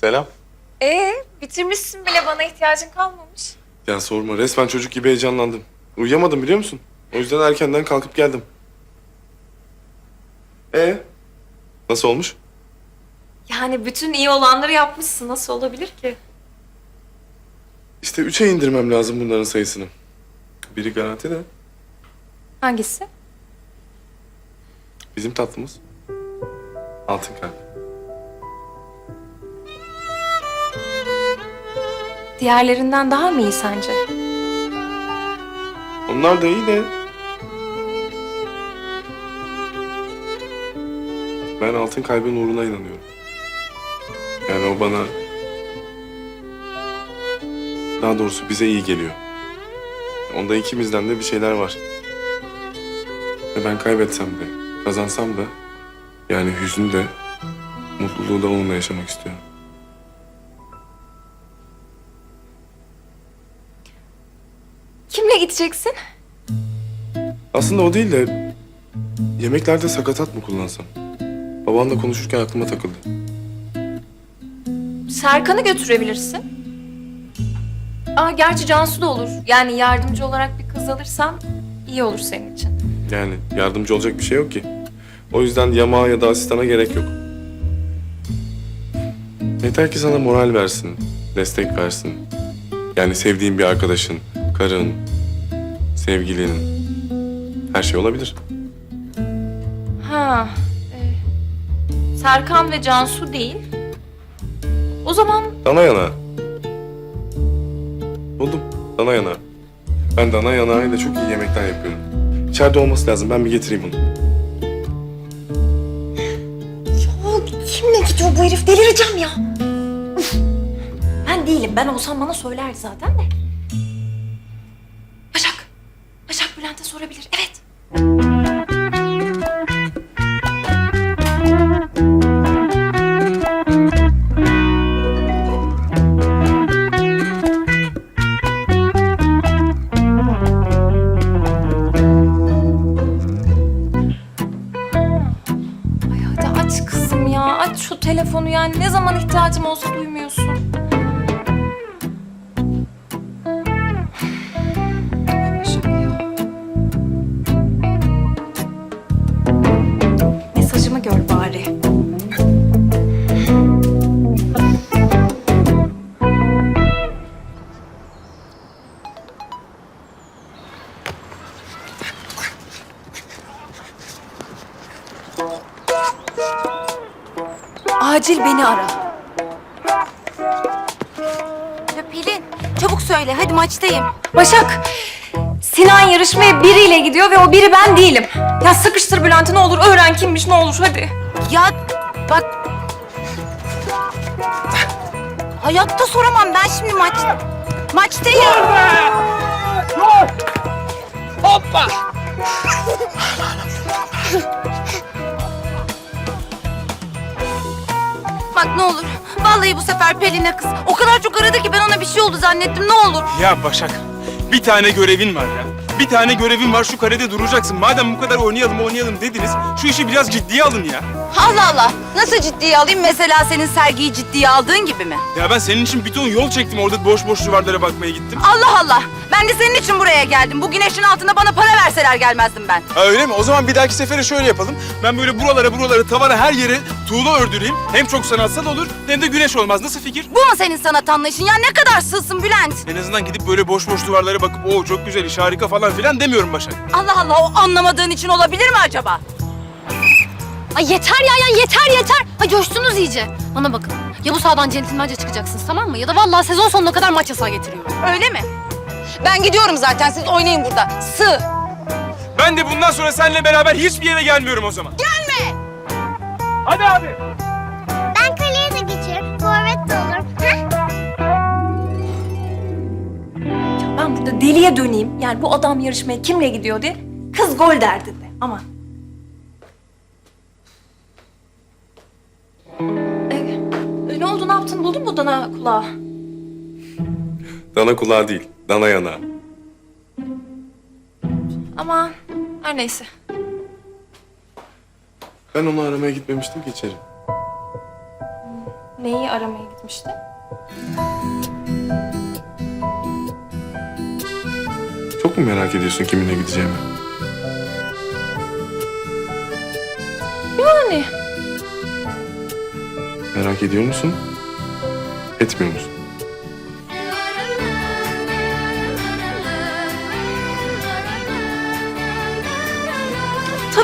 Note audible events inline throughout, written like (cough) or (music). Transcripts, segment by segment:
Selam. Ee, bitirmişsin bile bana ihtiyacın kalmamış. Ya sorma resmen çocuk gibi heyecanlandım. Uyuyamadım biliyor musun? O yüzden erkenden kalkıp geldim. E Nasıl olmuş? Yani bütün iyi olanları yapmışsın. Nasıl olabilir ki? İşte üçe indirmem lazım bunların sayısını. Biri garanti de Hangisi? bizim tatlımız. Altın kalp. Diğerlerinden daha mı iyi sence? Onlar da iyi de... Ben altın kalbin uğruna inanıyorum. Yani o bana... Daha doğrusu bize iyi geliyor. Onda ikimizden de bir şeyler var. Ve ben kaybetsem de, kazansam da... Yani hüznü de, mutluluğu da onunla yaşamak istiyorum. Kimle gideceksin? Aslında o değil de... Yemeklerde sakatat mı kullansam? Babanla konuşurken aklıma takıldı. Serkan'ı götürebilirsin. Aa, gerçi Cansu da olur. Yani yardımcı olarak bir kız alırsan iyi olur senin için. Yani yardımcı olacak bir şey yok ki. O yüzden yamağa ya da asistana gerek yok. Yeter ki sana moral versin, destek versin. Yani sevdiğin bir arkadaşın, karın, sevgilinin. Her şey olabilir. Ha, e, Serkan ve Cansu değil. O zaman Dana yanağı. Buldum. Dana yanağı. Ben dana yanağıyla çok iyi yemekler yapıyorum. İçeride olması lazım. Ben bir getireyim onu. Ya kimle gidiyor bu herif? Delireceğim ya. Üf. Ben değilim. Ben olsam bana söylerdi zaten de. Bülent'e sorabilir. Evet. Ay hadi aç kızım ya. Aç şu telefonu yani. Ne zaman ihtiyacım olsa duymuyorsun. Acil beni ara. Ya Pelin, çabuk söyle. Hadi maçtayım. Başak, Sinan yarışmaya biriyle gidiyor ve o biri ben değilim. Ya sıkıştır Bülent'i ne olur öğren kimmiş ne olur hadi. Ya bak... Hayatta soramam. Ben şimdi maç... Maçtayım. Hoppa! (laughs) Bak ne olur. Vallahi bu sefer Pelin'e kız. O kadar çok aradı ki ben ona bir şey oldu zannettim. Ne olur. Ya Başak, bir tane görevin var ya. Bir tane görevin var şu karede duracaksın. Madem bu kadar oynayalım oynayalım dediniz, şu işi biraz ciddiye alın ya. Allah Allah. Nasıl ciddiye alayım? Mesela senin sergiyi ciddiye aldığın gibi mi? Ya ben senin için bir ton yol çektim orada boş boş duvarlara bakmaya gittim. Allah Allah. Ben de senin için buraya geldim. Bu güneşin altında bana para verseler gelmezdim ben. Ha öyle mi? O zaman bir dahaki sefere şöyle yapalım. Ben böyle buralara buralara tavana her yere tuğla ördüreyim. Hem çok sanatsal olur hem de güneş olmaz. Nasıl fikir? Bu mu senin sanat anlayışın? Ya ne kadar sığsın Bülent. En azından gidip böyle boş boş duvarlara bakıp o çok güzel iş harika falan filan demiyorum Başak. Allah Allah o anlamadığın için olabilir mi acaba? Ay yeter ya, ya yeter yeter. Ay coştunuz iyice. Bana bakın. Ya bu sahadan centilmence çıkacaksınız tamam mı? Ya da vallahi sezon sonuna kadar maç yasağı getiriyorum. Öyle mi? Ben gidiyorum zaten. Siz oynayın burada. Sığ. Ben de bundan sonra seninle beraber hiçbir yere gelmiyorum o zaman. Gelme. Hadi abi. Deliye döneyim. Yani bu adam yarışmaya kimle gidiyor diye. Kız gol derdinde. Aman. Ee, ne oldu ne yaptın buldun mu dana kulağı? Dana kulağı değil, dana yanağı. Aman her neyse. Ben onu aramaya gitmemiştim ki içeri. Neyi aramaya gitmişti? Çok mu merak ediyorsun kiminle gideceğimi? Yani Merak ediyor musun? Etmiyor musun?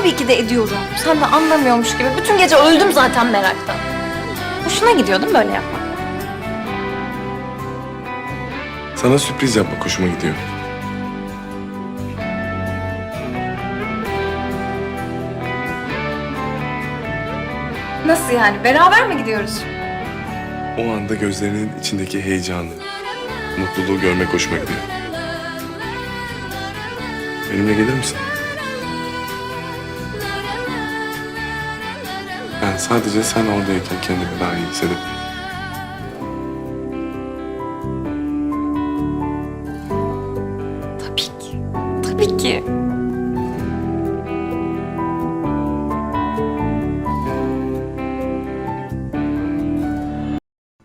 tabii ki de ediyorum. Sen de anlamıyormuş gibi. Bütün gece öldüm zaten meraktan. Hoşuna gidiyor değil mi böyle yapmak? Sana sürpriz yapmak hoşuma gidiyor. Nasıl yani? Beraber mi gidiyoruz? O anda gözlerinin içindeki heyecanı, mutluluğu görmek hoşuma gidiyor. Benimle gelir misin? Ben sadece sen oradayken kendimi daha iyi hissedebilirim.